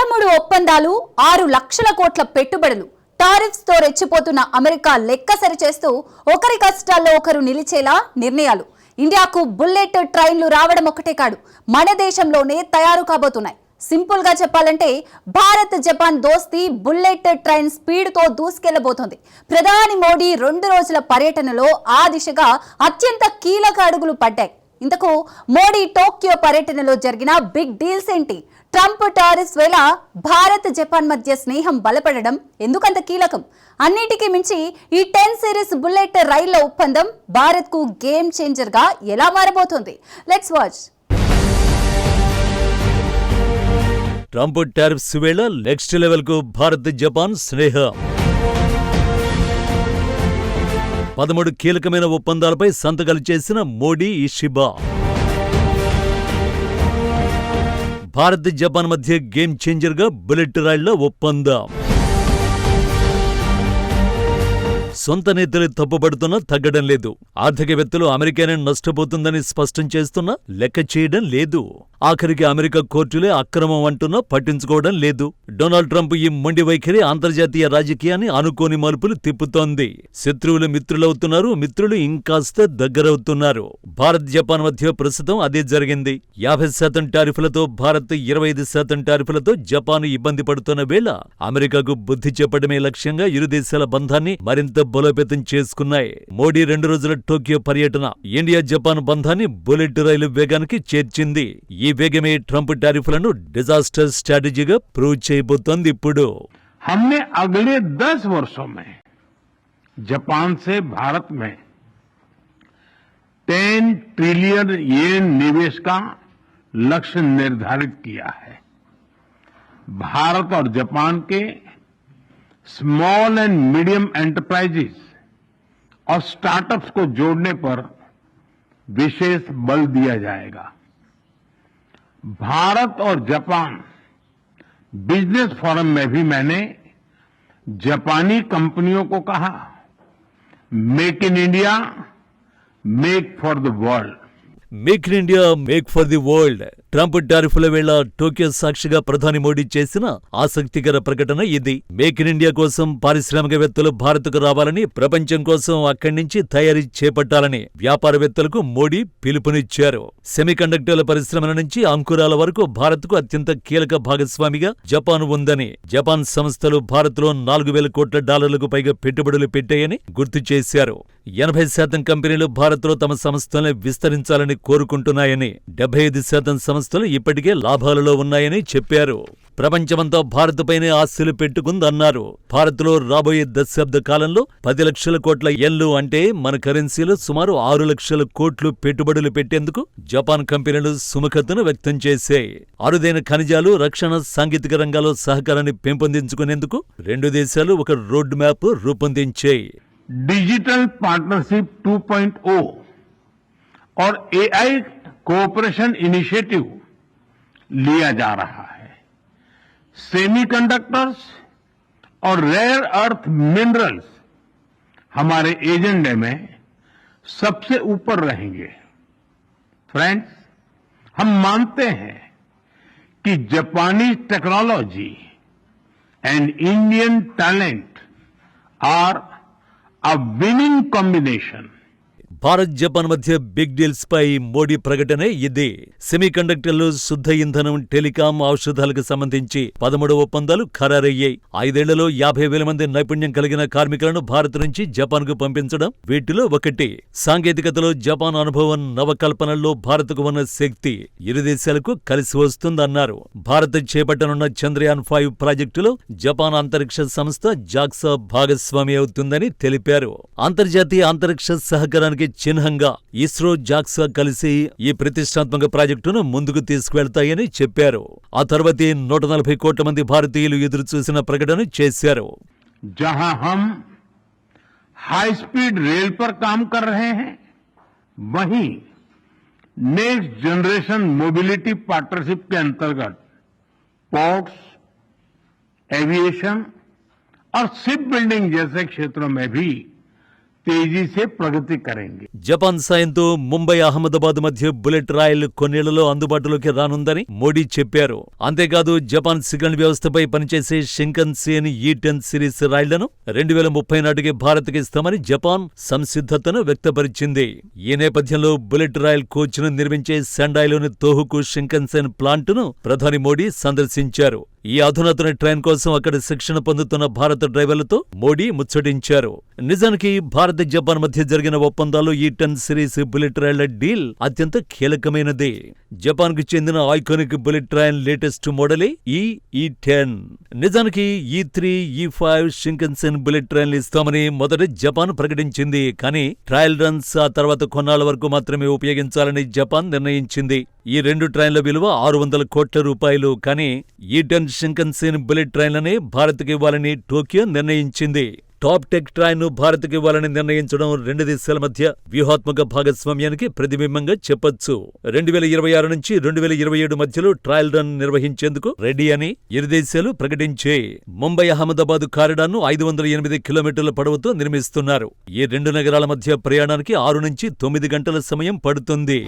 పదమూడు ఒప్పందాలు ఆరు లక్షల కోట్ల పెట్టుబడులు. టారిఫ్స్తో రెచ్చిపోతున్న అమెరికా లెక్క సరిచేస్తూ ఒకరి కష్టాల్లో ఒకరు నిలిచేలా నిర్ణయాలు. ఇండియాకు బుల్లెట్ ట్రైన్లు రావడం ఒకటే కాదు మన దేశంలోనే తయారు కాబోతున్నాయి. సింపుల్గా చెప్పాలంటే భారత్ జపాన్ దోస్తీ బుల్లెట్ ట్రైన్ స్పీడ్తో దూసుకెళ్ళబోతోంది. ప్రధాని మోడీ రెండు రోజుల పర్యటనలో ఆ దిశగా అత్యంత కీలక అడుగులు పడ్డాయి. ఇంతకు మోడీ టోక్యో పర్యటనలో జరిగిన బిగ్ డీల్స్ ఏంటి? ట్రంప్ టారిస్ వేళ భారత్ జపాన్ మధ్య స్నేహం బలపడడం ఎందుకంత కీలకం? అన్నిటికీ మించి ఈ టెన్ సిరీస్ బుల్లెట్ రైళ్ళ ఒప్పందం భారత్కు గేమ్ చేంజర్గా ఎలా మారబోతుంది? Let's watch. ట్రంప్ టారిఫ్స్ వేళ నెక్స్ట్ లెవెల్కు భారత్ జపాన్ స్నేహం. పదమూడు కీలకమైన ఒప్పందాలపై సంతకాలు చేసిన మోడీ ఇషిబా భారత్ జపాన్ మధ్య గేమ్ చేంజర్గా బుల్లెట్ రైళ్ళ ఒప్పందం. సొంత నేతలు తప్పుపడుతున్నా తగ్గడం లేదు. ఆర్థికవేత్తలు అమెరికానే నష్టపోతుందని స్పష్టం చేస్తున్నా లెక్క చేయడం లేదు. ఆఖరికి అమెరికా కోర్టులే అక్రమం అంటున్నా పట్టించుకోవడం లేదు. డొనాల్డ్ ట్రంప్ ఈ మొండి వైఖరి అంతర్జాతీయ రాజకీయాన్ని అనుకోని మలుపులు తిప్పుతోంది. శత్రువులు మిత్రులవుతున్నారు మిత్రులు ఇంకాస్త దగ్గరవుతున్నారు. భారత్ జపాన్ మధ్య ప్రస్తుతం అదే జరిగింది. యాభై శాతం టారిఫ్లతో భారత్ ఇరవై ఐదు శాతం టారిఫ్లతో జపాన్ ఇబ్బంది పడుతున్న వేళ అమెరికాకు బుద్ధి చెప్పడమే లక్ష్యంగా ఇరు దేశాల బంధాన్ని మరింత బలోపేతం చేసుకున్నాయి మోడీ రెండు రోజుల టోక్యో పర్యటన ఇండియా జపాన్ బంధాన్ని బుల్లెట్ రైలు వేగానికి చేర్చింది ఈ వేగమే ట్రంప్ టారిఫ్లను డిజాస్టర్ స్ట్రాటజీగా ప్రూవ్ చేయబోతోంది ఇప్పుడు हमने अगले दस वर्षों में जापान से भारत में 10 ट्रिलियन येन निवेश का लक्ष्य निर्धारित किया है भारत और जापान के स्मॉल एंड मीडियम एंटरप्राइजेस और स्टार्टअप्स को जोड़ने पर विशेष बल दिया जाएगा। भारत और जापान, बिज़नेस फोरम में भी मैंने जापानी कंपनियों को कहा, make in India, make for the world. Make in India, make for the world. Trump టారిఫ్ల వేళ టోక్యో సాక్షిగా ప్రధాని మోడీ చేసిన ఆసక్తికర ప్రకటన ఇది. మేక్ ఇన్ ఇండియా కోసం పారిశ్రామికవేత్తలు భారత్కు రావాలని ప్రపంచం కోసం అక్కడి నుంచి తయారీ చేపట్టాలని వ్యాపారవేత్తలకు మోడీ పిలుపునిచ్చారు. సెమీకండక్టర్ల పరిశ్రమల నుంచి అంకురాల వరకు భారత్కు అత్యంత కీలక భాగస్వామిగా జపాన్ ఉందని జపాన్ సంస్థలు భారత్లో నాలుగు వేల కోట్ల డాలర్లకు పైగా పెట్టుబడులు పెట్టాయని గుర్తు చేశారు. ఎనభై శాతం కంపెనీలు భారత్లో తమ సంస్థల్ని విస్తరించాలని కోరుకుంటున్నాయని డెబ్బై ఐదు శాతం సంస్థలు ఇప్పటికే లాభాలలో ఉన్నాయని చెప్పారు ప్రపంచమంతా భారత్పైనే ఆస్తులు పెట్టుకుందన్నారు భారత్లో రాబోయే దశాబ్ద కాలంలో పది లక్షల కోట్ల ఎన్లు అంటే మన కరెన్సీలో సుమారు ఆరు లక్షల కోట్లు పెట్టుబడులు పెట్టేందుకు జపాన్ కంపెనీలు సుముఖతను వ్యక్తం చేశాయి అరుదైన ఖనిజాలు రక్షణ సాంకేతిక రంగాల్లో సహకారాన్ని పెంపొందించుకునేందుకు రెండు దేశాలు ఒక రోడ్ మ్యాప్ రూపొందించాయి डिजिटल पार्टनरशिप 2.0 और एआई cooperation initiative लिया जा रहा है सेमीकंडक्टर्स और रेयर अर्थ मिनरल्स हमारे एजेंडे में सबसे ऊपर रहेंगे फ्रेंड्स हम मानते हैं कि जापानी technology and Indian talent are a winning combination. Bharat Japan మధ్య బిగ్ డీల్స్ పై మోడీ ప్రకటనే ఇది. సెమీకండక్టర్లు శుద్ధ ఇంధనం టెలికాం ఔషధాలకు సంబంధించి పదమూడు ఒప్పందాలు ఖరారయ్యాయి. ఐదేళ్ళలో యాభై వేల మంది నైపుణ్యం కలిగిన కార్మికులను భారత్ నుంచి జపాన్కు పంపించడం వీటిలో ఒకటి. సాంకేతికతలో జపాన్ అనుభవం నవకల్పనల్లో భారత్కు ఉన్న శక్తి ఇరు దేశాలకు కలిసి వస్తుందన్నారు. భారత్ చేపట్టనున్న చంద్రయాన్ ఫైవ్ ప్రాజెక్టులో జపాన్ అంతరిక్ష సంస్థ జాక్సా భాగస్వామి అవుతుందని తెలిపారు. అంతర్జాతీయ అంతరిక్ష సహకారానికి చిహ్నంగా ఇస్రో జాక్సా కలిసి ఈ ప్రతిష్టాత్మక ప్రాజెక్టును ముందుకు తీసుకువెళ్తాయని చెప్పారు ఆ తర్వాతే నూట నలభై కోట్ల మంది భారతీయులు ఎదురుచూసిన ప్రకటన చేశారు जहां हम हाई स्पीड रेल पर काम कर रहे हैं वहीं नेक्स्ट जनरेशन मोबिलिटी पार्टनरशिप के अंतर्गत पोर्ट्स एविएशन और शिप बिल्डिंग जैसे क्षेत्रों में भी తేజీ సే ప్రగతి కరేంగే జపాన్ సాయంతో ముంబై అహ్మదాబాద్ మధ్య బుల్లెట్ రాయల్ కొన్నేళ్ళలో అందుబాటులోకి రానుందని మోడీ చెప్పారు. అంతేకాదు జపాన్ సిగ్నల్ వ్యవస్థపై పనిచేసే షింకన్ సేన్ ఈ టెన్ సిరీస్ రాయిళ్ళను రెండు వేల ముప్పై నాటికి భారత్కి ఇస్తామని జపాన్ సంసిద్ధతను వ్యక్తపరిచింది. ఈ నేపథ్యంలో బుల్లెట్ రాయల్ కోచ్ను నిర్మించే సెండాయిలోని తోహుకు షింకన్ సేన్ ప్లాంట్ను ప్రధాని మోడీ సందర్శించారు. ఈ అధునాతన ట్రైన్ కోసం అక్కడ శిక్షణ పొందుతున్న భారత డ్రైవర్లతో మోడీ ముచ్చటించారు. నిజానికి భారత్ జపాన్ మధ్య జరిగిన ఒప్పందాలు ఈ టెన్ సిరీస్ బుల్లెట్ రైళ్ళ డీల్ అత్యంత కీలకమైనది. జపాన్కు చెందిన ఐకానిక్ బుల్లెట్ ట్రైన్ లేటెస్ట్ మోడలే ఈ ఈ టెన్. నిజానికి ఈ త్రీ ఈ ఫైవ్ షింకన్సెన్ బుల్లెట్ ట్రైన్లు ఇస్తామని మొదట జపాన్ ప్రకటించింది. కానీ ట్రయల్ రన్స్ ఆ తర్వాత కొన్నాళ్ళ వరకు మాత్రమే ఉపయోగించాలని జపాన్ నిర్ణయించింది. ఈ రెండు ట్రైన్ల విలువ ఆరు వందల కోట్ల రూపాయలు కానీ ఈ షింకన్సీన్ బుల్లెట్ ట్రైన్లనే భారత్కి ఇవ్వాలని టోక్యో నిర్ణయించింది. టాప్ టెక్ ట్రైన్ను భారత్కి ఇవ్వాలని నిర్ణయించడం రెండు దేశాల మధ్య వ్యూహాత్మక భాగస్వామ్యానికి ప్రతిబింబంగా చెప్పొచ్చు. రెండు వేల ఇరవై ఆరు నుంచి రెండు వేల ఇరవై ఏడు మధ్యలో ట్రయల్ రన్ నిర్వహించేందుకు రెడీ అని ఇరు దేశాలు ప్రకటించే ముంబై అహ్మదాబాద్ కారిడార్ను ఐదు వందల ఎనిమిది కిలోమీటర్ల పొడవుతో నిర్మిస్తున్నారు. ఈ రెండు నగరాల మధ్య ప్రయాణానికి ఆరు నుంచి తొమ్మిది గంటల సమయం పడుతుంది.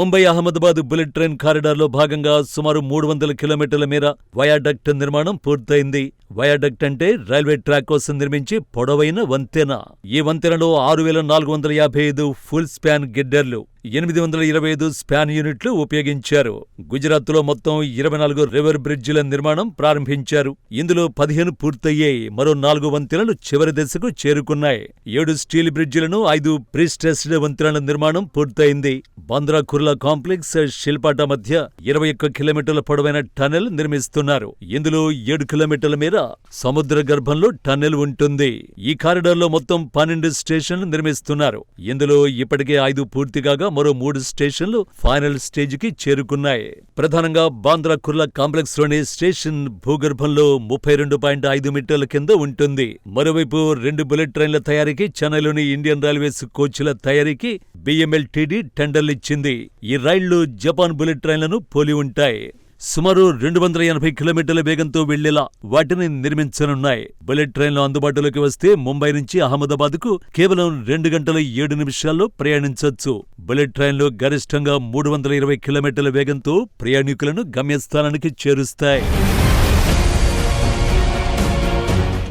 ముంబై అహ్మదాబాద్ బుల్లెట్ ట్రైన్ కారిడార్లో భాగంగా సుమారు మూడు వందల కిలోమీటర్ల మేర వయాడక్ట్ నిర్మాణం పూర్తయింది. వయాడక్ట్ అంటే రైల్వే ట్రాక్ కోసం నిర్మించి పొడవైన వంతెన. ఈ వంతెనలో ఆరు వేల నాలుగు వందల యాభై ఐదు ఫుల్ స్పాన్ గిడ్డర్లు ఎనిమిది వందల ఇరవై ఐదు స్పాన్ యూనిట్లు ఉపయోగించారు. గుజరాత్లో మొత్తం ఇరవై నాలుగు రివర్ బ్రిడ్జిల నిర్మాణం ప్రారంభించారు. ఇందులో పదిహేను పూర్తయ్యాయి. మరో నాలుగు వంతెనలు చివరి దశకు చేరుకున్నాయి. ఏడు స్టీల్ బ్రిడ్జిలను ఐదు ప్రీస్టెస్డ్ వంతెనల నిర్మాణం పూర్తయింది. బంద్రా కుర్లా కాంప్లెక్స్ శిల్పాట మధ్య ఇరవై ఒక్క కిలోమీటర్ల పొడవైన టనెల్ నిర్మిస్తున్నారు. ఇందులో ఏడు కిలోమీటర్ల మేర సముద్ర గర్భంలో టన్నెల్ ఉంటుంది. ఈ కారిడార్లో మొత్తం పన్నెండు స్టేషన్లు నిర్మిస్తున్నారు. ఇందులో ఇప్పటికే ఐదు పూర్తిగా మరో మూడు స్టేషన్లు ఫైనల్ స్టేజ్కి చేరుకున్నాయి. ప్రధానంగా బాంద్రా కుర్లా కాంప్లెక్స్లోని స్టేషన్ భూగర్భంలో ముప్పై రెండు పాయింట్ ఐదు మీటర్ల కింద ఉంటుంది. మరోవైపు రెండు బుల్లెట్ ట్రైన్ల తయారీకి చెన్నైలోని ఇండియన్ రైల్వేస్ కోచ్ల తయారీకి బిఎంఎల్టీడీ టెండర్లిచ్చింది ఈ రైళ్ళు జపాన్ బుల్లెట్ ట్రైన్లను పోలి ఉంటాయి. సుమారు రెండు వందల ఎనభై కిలోమీటర్ల వేగంతో వెళ్ళేలా వాటిని నిర్మించనున్నాయి. బుల్లెట్ ట్రైన్లు అందుబాటులోకి వస్తే ముంబై నుంచి అహ్మదాబాద్కు కేవలం రెండు గంటల ఏడు నిమిషాల్లో ప్రయాణించొచ్చు బుల్లెట్ ట్రైన్లు గరిష్టంగా మూడు వందల ఇరవై కిలోమీటర్ల వేగంతో ప్రయాణికులను గమ్యస్థానానికి చేరుస్తాయి.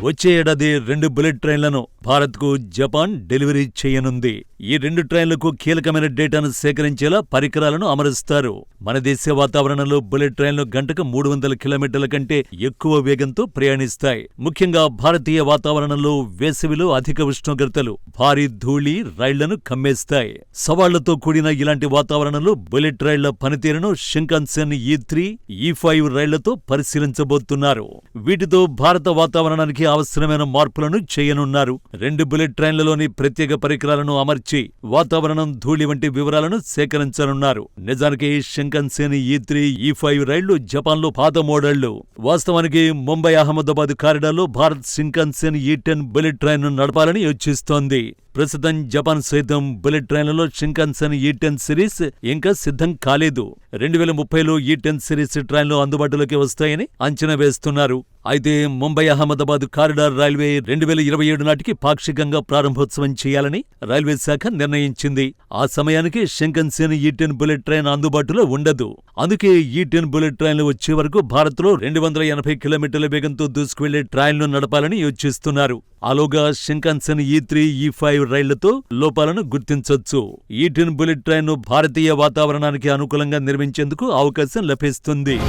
వచ్చే ఏడాది రెండు బుల్లెట్ ట్రైన్లను భారత్కు జపాన్ డెలివరీ చేయనుంది. ఈ రెండు ట్రైన్లకు కీలకమైన డేటాను సేకరించేలా పరికరాలను అమరుస్తారు. మన దేశ వాతావరణంలో బుల్లెట్ ట్రైన్లు గంటకు మూడు వందల కిలోమీటర్ల కంటే ఎక్కువ వేగంతో ప్రయాణిస్తాయి. ముఖ్యంగా భారతీయ వాతావరణంలో వేసవిలో అధిక ఉష్ణోగ్రతలు భారీ ధూళి రైళ్ళను కమ్మేస్తాయి. సవాళ్ళతో కూడిన ఇలాంటి వాతావరణంలో బుల్లెట్ రైళ్ళ పనితీరును షింకన్సెన్ ఈ త్రీ ఈ ఫైవ్ రైళ్ళతో పరిశీలించబోతున్నారు. వీటితో భారత వాతావరణానికి అవసరమైన మార్పులను చేయనున్నారు. రెండు బుల్లెట్ ట్రైన్లలోని ప్రత్యేక పరికరాలను అమర్చి వాతావరణం ధూళి వంటి వివరాలను సేకరించనున్నారు. నిజానికి షింకన్సేన్ ఈ త్రీ ఈ ఫైవ్ రైళ్ళు జపాన్లో పాత మోడళ్ళు వాస్తవానికి Mumbai Ahmedabad కారిడార్లో Bharat Shinkansen E ten bullet ట్రైన్ను నడపాలని యోచిస్తోంది. ప్రస్తుతం జపాన్ సైతం బుల్లెట్ ట్రైన్లలో షింకన్సన్ ఈ టెన్ సిరీస్ ఇంకా సిద్ధం కాలేదు. రెండు వేల ముప్పైలో ఈ టెన్ సిరీస్ ట్రైన్లు అందుబాటులోకి వస్తాయని అంచనా వేస్తున్నారు. అయితే ముంబై అహ్మదాబాద్ కారిడార్ రైల్వే రెండు వేల ఇరవై ఏడు నాటికి పాక్షికంగా ప్రారంభోత్సవం చేయాలని రైల్వే శాఖ నిర్ణయించింది. ఆ సమయానికి Shinkansen E ten bullet train అందుబాటులో ఉండదు. అందుకే ఈ టెన్ బుల్లెట్ ట్రైన్లు వచ్చే వరకు భారత్లో రెండు వందల ఎనభై కిలోమీటర్ల వేగంతో దూసుకువెళ్ళే ట్రైన్లు నడపాలని యోచిస్తున్నారు. ఆలోగా షింకన్సన్ ఈ త్రీ ఈ ఫైవ్ రైళ్ళతో లోపాలను గుర్తించొచ్చు. ఈటిన్ బుల్లెట్ ట్రైన్ భారతీయ వాతావరణానికి అనుకూలంగా నిర్మించేందుకు అవకాశం లభిస్తుంది.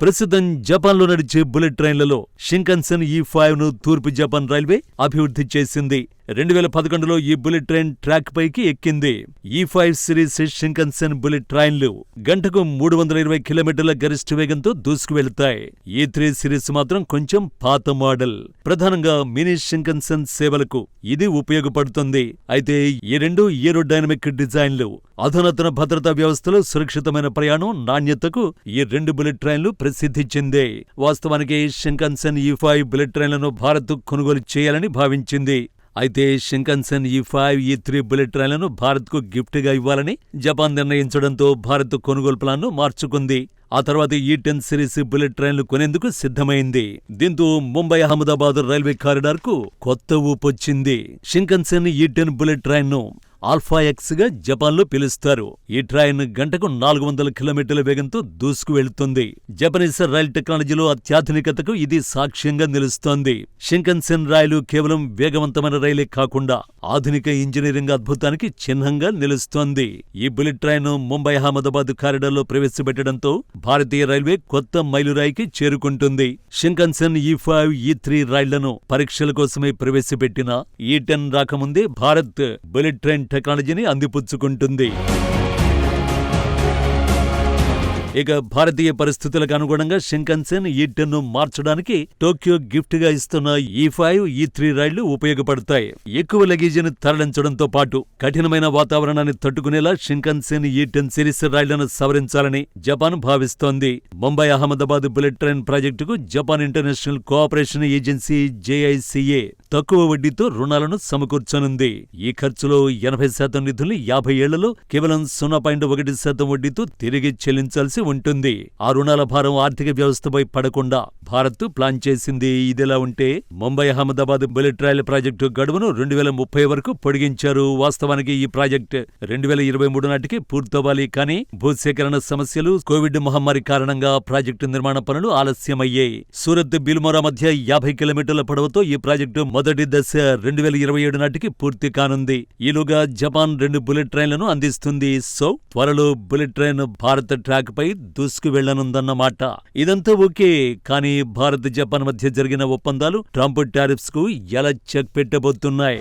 ప్రస్తుతం జపాన్లో నడిచే బుల్లెట్ ట్రైన్లలో షింకన్సన్ ఈ ఫైవ్ను తూర్పు జపాన్ రైల్వే అభివృద్ధి చేసింది. రెండు వేల పదకొండులో ఈ బుల్లెట్ ట్రైన్ ట్రాక్ పైకి ఎక్కింది. ఈ ఫైవ్ సిరీస్ షింకన్సెన్ బుల్లెట్ ట్రైన్లు గంటకు మూడు వందల ఇరవై కిలోమీటర్ల గరిష్ట వేగంతో దూసుకువెళ్తాయి. ఈ త్రీ సిరీస్ మాత్రం కొంచెం పాత మోడల్. ప్రధానంగా మినీ షింకన్సెన్ సేవలకు ఇది ఉపయోగపడుతుంది. అయితే ఈ రెండు ఏరోడైనమిక్ డిజైన్లు అధునాతన భద్రతా వ్యవస్థలో సురక్షితమైన ప్రయాణం నాణ్యతకు ఈ రెండు బుల్లెట్ ట్రైన్లు ప్రసిద్ధి చెందే వాస్తవానికి షింకన్సెన్ ఈ ఫైవ్ బుల్లెట్ ట్రైన్లను భారత్ కొనుగోలు చేయాలని భావించింది. అయితే షింకన్సెన్ ఈ ఫైవ్ ఈ త్రీ బుల్లెట్ ట్రైన్లను భారత్కు గిఫ్ట్గా ఇవ్వాలని జపాన్ నిర్ణయించడంతో భారత్ కొనుగోలు ప్లాన్ను మార్చుకుంది. ఆ తర్వాత ఈ టెన్ సిరీస్ బుల్లెట్ ట్రైన్లు కొనేందుకు సిద్ధమైంది. దీంతో ముంబై అహ్మదాబాద్ రైల్వే కారిడార్కు కొత్త ఊపొచ్చింది. షింకన్సెన్ ఈ టెన్ బుల్లెట్ ట్రైన్ను ఆల్ఫా ఎక్స్గా పిలుస్తారు. ఈ ట్రైన్ గంటకు నాలుగు వందల కిలోమీటర్ల వేగంతో దూసుకు వెళుతుంది. జపనీస్ రైల్ టెక్నాలజీలో అత్యాధునికతకు ఇది సాక్ష్యంగా నిలుస్తోంది. షింకన్సెన్ రైలు కేవలం వేగవంతమైన రైలే కాకుండా ఆధునిక ఇంజనీరింగ్ అద్భుతానికి చిహ్నంగా నిలుస్తోంది. ఈ బుల్లెట్ ట్రైన్ ముంబై అహ్మదాబాద్ కారిడార్లో ప్రవేశపెట్టడంతో భారతీయ రైల్వే కొత్త మైలురాయికి చేరుకుంటుంది. షింకన్సెన్ ఈ ఫైవ్ ఈ త్రీ రైళ్ళను పరీక్షల కోసమే ప్రవేశపెట్టిన ఈ టెన్ రాకముందే భారత్ బుల్లెట్ ట్రైన్ టెక్నాలజీని అందిపుచ్చుకుంటుంది. ఇక భారతీయ పరిస్థితులకు అనుగుణంగా షింకన్సెన్ ఈ టెన్ను మార్చడానికి టోక్యో గిఫ్ట్గా ఇస్తున్న ఈ ఫైవ్ ఈ త్రీ రైళ్ళు ఉపయోగపడతాయి. ఎక్కువ లగేజీని తరలించడంతో పాటు కఠినమైన వాతావరణాన్ని తట్టుకునేలా షింకన్సెన్ ఈ టెన్ సిరీస్ రైళ్ళను సవరించాలని జపాన్ భావిస్తోంది. ముంబై అహ్మదాబాద్ బుల్లెట్ ట్రైన్ ప్రాజెక్టుకు Japan International Cooperation Agency JICA తక్కువ వడ్డీతో రుణాలను సమకూర్చనుంది. ఈ ఖర్చులో ఎనభై శాతం నిధుల్ని యాభై ఏళ్ళలో కేవలం సున్నా పాయింట్ ఒకటి శాతం వడ్డీతో తిరిగి చెల్లించాల్సి ఉంటుంది. ఆ రుణాల భారం ఆర్థిక వ్యవస్థపై పడకుండా భారత్ ప్లాన్ చేసింది ఇదిలా ఉంటే? Mumbai Ahmedabad bullet rail project గడువును రెండు వేల ముప్పై వరకు పొడిగించారు. వాస్తవానికి ఈ ప్రాజెక్ట్ రెండు వేల ఇరవై మూడు నాటికి పూర్తవ్వాలి. కానీ భూసేకరణ సమస్యలు కోవిడ్ మహమ్మారి కారణంగా ప్రాజెక్టు నిర్మాణ పనులు ఆలస్యమయ్యాయి. సూరత్ బిల్మోరా మధ్య యాభై కిలోమీటర్ల పొడవుతో ఈ ప్రాజెక్టు మొదటి దశ రెండు వేల ఇరవై ఏడు నాటికి పూర్తి కానుంది. ఈలోగా జపాన్ రెండు బుల్లెట్ ట్రైన్లను అందిస్తుంది. సో త్వరలో బుల్లెట్ ట్రైన్ భారత ట్రాక్ పై దూసుకు వెళ్ళనుందన్నమాట ఇదంతా ఓకే కానీ భారత్ జపాన్ మధ్య జరిగిన ఒప్పందాలు ట్రంప్ టారిఫ్స్కు ఎలా చెక్ పెట్టబోతున్నాయి?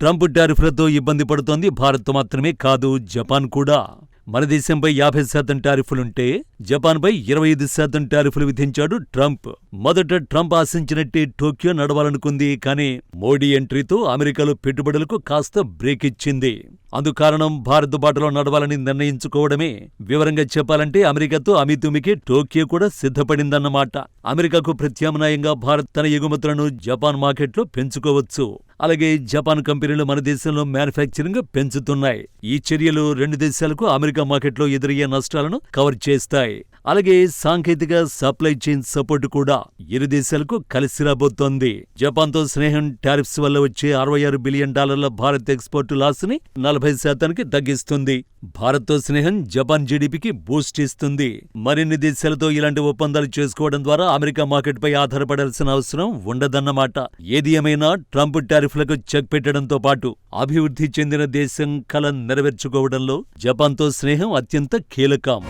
ట్రంప్ టారిఫ్లతో ఇబ్బంది పడుతోంది భారత్ మాత్రమే కాదు జపాన్ కూడా. మన దేశంపై యాభై శాతం టారిఫ్లుంటే జపాన్పై ఇరవై ఐదు శాతం టారిఫ్లు విధించాడు ట్రంప్. మొదట ట్రంప్ ఆశించినట్టే టోక్యో నడవాలనుకుంది కానీ మోడీ ఎంట్రీతో అమెరికాలో పెట్టుబడులకు కాస్త బ్రేక్ ఇచ్చింది అందుకారణం భారత్ బాటలో నడవాలని నిర్ణయించుకోవడమే. వివరంగా చెప్పాలంటే అమెరికాతో అమితుమికి టోక్యో కూడా సిద్ధపడిందన్నమాట. అమెరికాకు ప్రత్యామ్నాయంగా భారత్ తన ఎగుమతులను జపాన్ మార్కెట్లో పెంచుకోవచ్చు. అలాగే జపాన్ కంపెనీలు మన దేశంలో మ్యానుఫ్యాక్చరింగ్ పెంచుతున్నాయి. ఈ చర్యలు రెండు దేశాలకు అమెరికా మార్కెట్లో ఎదురయ్యే నష్టాలను కవర్ చేస్తాయి. అలాగే సాంకేతిక సప్లై చైన్ సపోర్ట్ కూడా ఇరు దేశాలకు కలిసి రాబోతోంది. జపాన్తో స్నేహం టారిఫ్స్ వల్ల వచ్చే అరవై ఆరు బిలియన్ డాలర్ల భారత్ ఎక్స్పోర్టు లాస్ని నలభై నలభై శాతానికి తగ్గిస్తుంది. భారత్తో స్నేహం జపాన్ జీడీపీకి బూస్ట్ ఇస్తుంది. మరిన్ని దేశాలతో ఇలాంటి ఒప్పందాలు చేసుకోవడం ద్వారా అమెరికా మార్కెట్పై ఆధారపడాల్సిన అవసరం ఉండదన్నమాట. ఏది ఏమైనా ట్రంప్ టారిఫ్లకు చెక్ పెట్టడంతో పాటు అభివృద్ధి చెందిన దేశం కల నెరవేర్చుకోవడంలో జపాన్తో స్నేహం అత్యంత కీలకం.